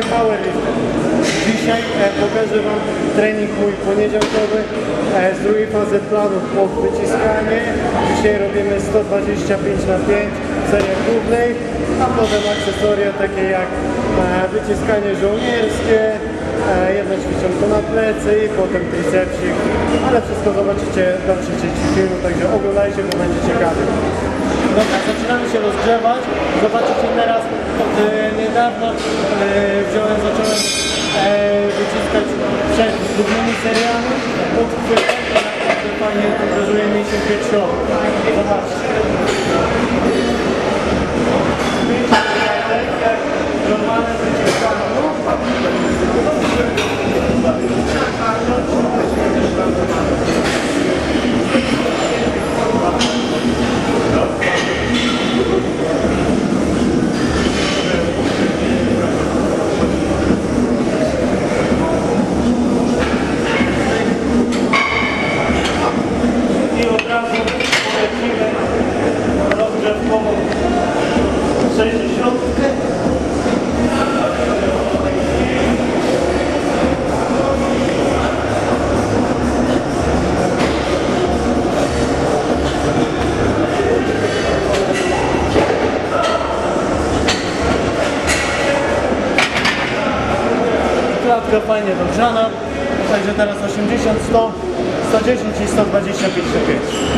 powerlifting. Dzisiaj e, pokażę Wam trening mój poniedziałkowy e, z drugiej fazy planu po wyciskanie. Dzisiaj robimy 125 na 5 w seriach głównej, a potem akcesoria takie jak e, wyciskanie żołnierskie, e, jedno ćwiczonko na plecy i potem tricepsik, ale wszystko zobaczycie w dalszej części filmu, także oglądajcie, bo będzie ciekawie. Dobra, zaczynamy się rozgrzewać. Zobaczycie teraz, niedawno e, wziąłem, zacząłem e, wyciskać przed głównymi seriami. Odchwytem, to naprawdę fajnie angażuje mi się piersiowy. Zobaczcie. Klatka fajnie dogrzana. Także teraz 80, 100, 110 i 125 na 5.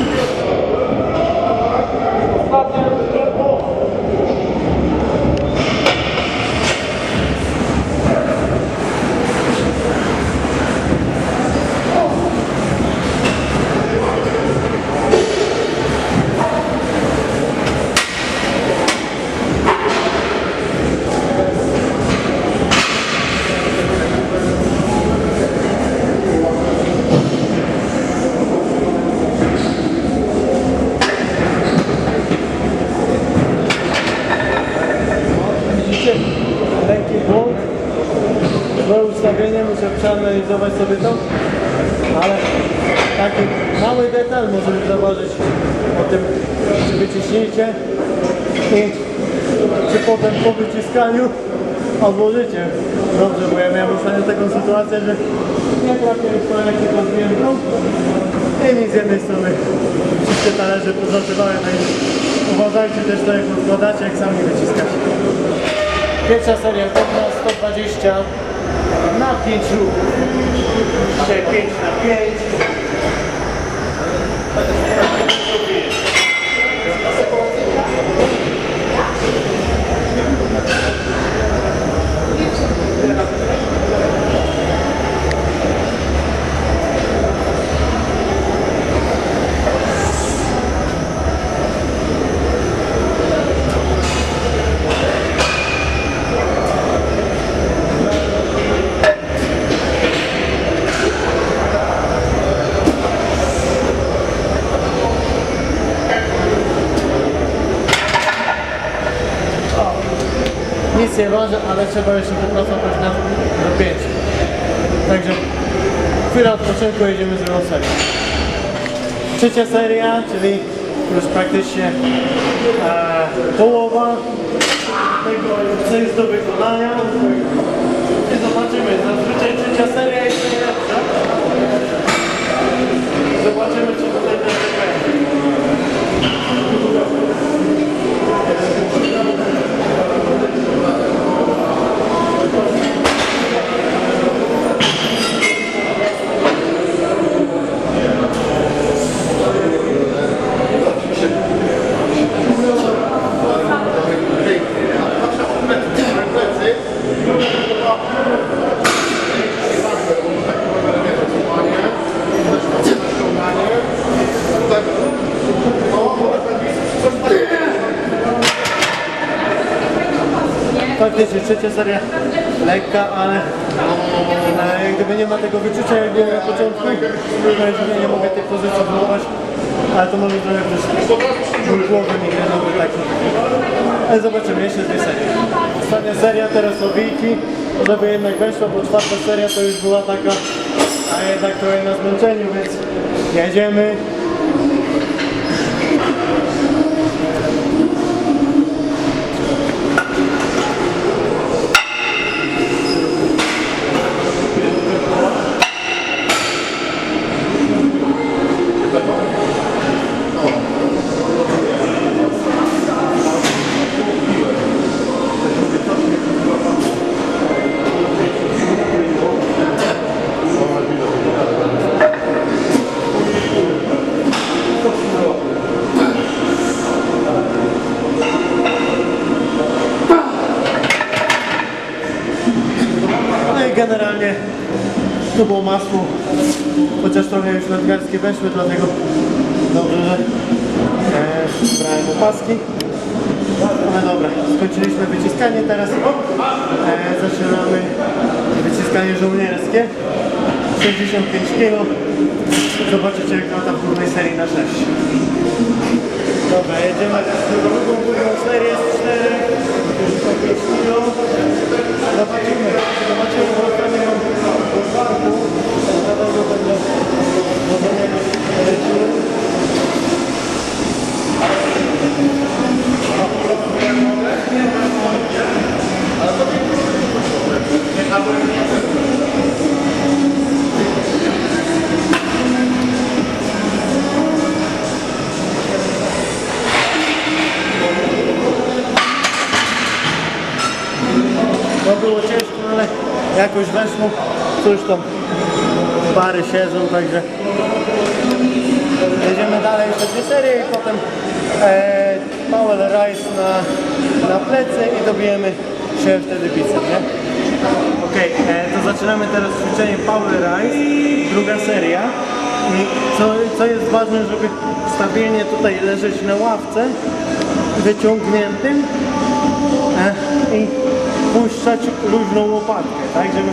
przeanalizować sobie to. Ale taki mały detal możemy zauważyć o tym, czy wyciśnijcie i czy potem po wyciskaniu odłożycie dobrze, bo ja miałem ostatnio taką sytuację, że nie trafiłem w kolejkę pod zdjętą i mi z jednej strony wszystkie talerze pozatywały, no i uważajcie też to jak odkładacie, jak sami wyciskacie. Pierwsza seria główna 120 5 ruchów. Dzisiaj 5 na 5. Nic nie ale trzeba jeszcze popracować na napięcie. Także chwila odpoczynku jedziemy z drugą serią. Trzecia seria, czyli już praktycznie e, połowa tego, co jest do wykonania. I zobaczymy, zazwyczaj trzecia seria jest najlepsza. Zobaczymy, czy tutaj będzie. Faktycznie trzecia seria lekka, ale e, jak gdyby nie ma tego wyczucia jak było na początku, to nie mogę tej pozycji zbudować, ale to może trochę też ból głowy mi nowy taki. Ale zobaczymy, jeszcze dwie serie. Ostatnia seria, teraz owijki, żeby jednak weszła, bo czwarta seria to już była taka, a jednak trochę na zmęczeniu, więc jedziemy. To było masło, chociaż trochę już nadgarskie weszły, dlatego dobrze, że e, brałem opaski. Ale dobra, skończyliśmy wyciskanie, teraz e, zaczynamy wyciskanie żołnierskie. 65 kg. Zobaczycie jak lata w górnej serii na 6. Dobra, jedziemy w drugą górną serię z 4. jakoś weszło. Cóż tam, pary siedzą, także jedziemy dalej jeszcze dwie serie i potem e, power rise na, na plecy i dobijemy się wtedy bicep, nie? Okej, e, to zaczynamy teraz ćwiczenie power rise, druga seria. Co, co jest ważne, żeby stabilnie tutaj leżeć na ławce, wyciągniętym e, i puszczać luźną łopatkę, tak, żeby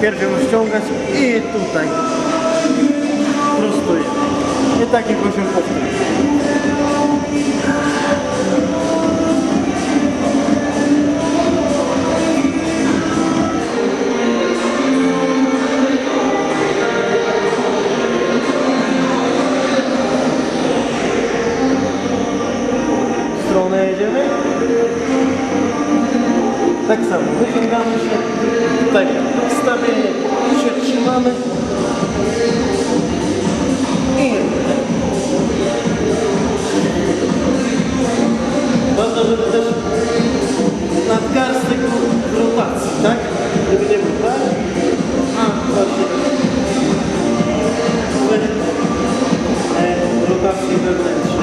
pierś ją ściągać i tutaj prostuję. I takich 8 powtórzeń. W Tak samo, wyciągamy się, tutaj stabilnie się trzymamy i ważne, żeby też nadgarstek w rotacji, tak? Żeby nie był tak, a właśnie e, rotacji wewnętrznej.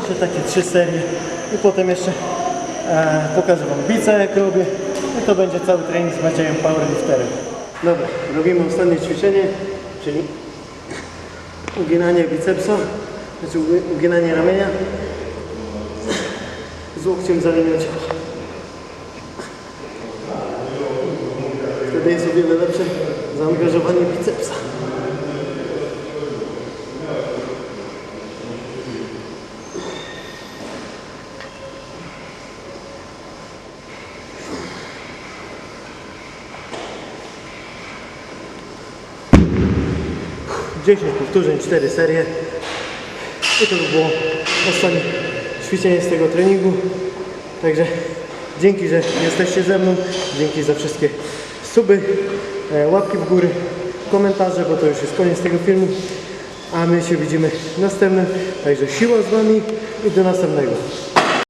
Jeszcze takie trzy serie i potem jeszcze e, pokażę Wam bice jak robię i to będzie cały trening z Maciejem Powerlifterem. Dobra, robimy ostatnie ćwiczenie, czyli uginanie bicepsa, znaczy ugi- uginanie ramienia z łokciem za linią ciała. Wtedy jest o wiele lepsze zaangażowanie bicepsa. Dziesięć powtórzeń, cztery serie. I to by było ostatnie ćwiczenie z tego treningu. Także dzięki, że jesteście ze mną. Dzięki za wszystkie suby, e, łapki w górę, komentarze, bo to już jest koniec tego filmu. A my się widzimy w następnym. Także siła z Wami i do następnego.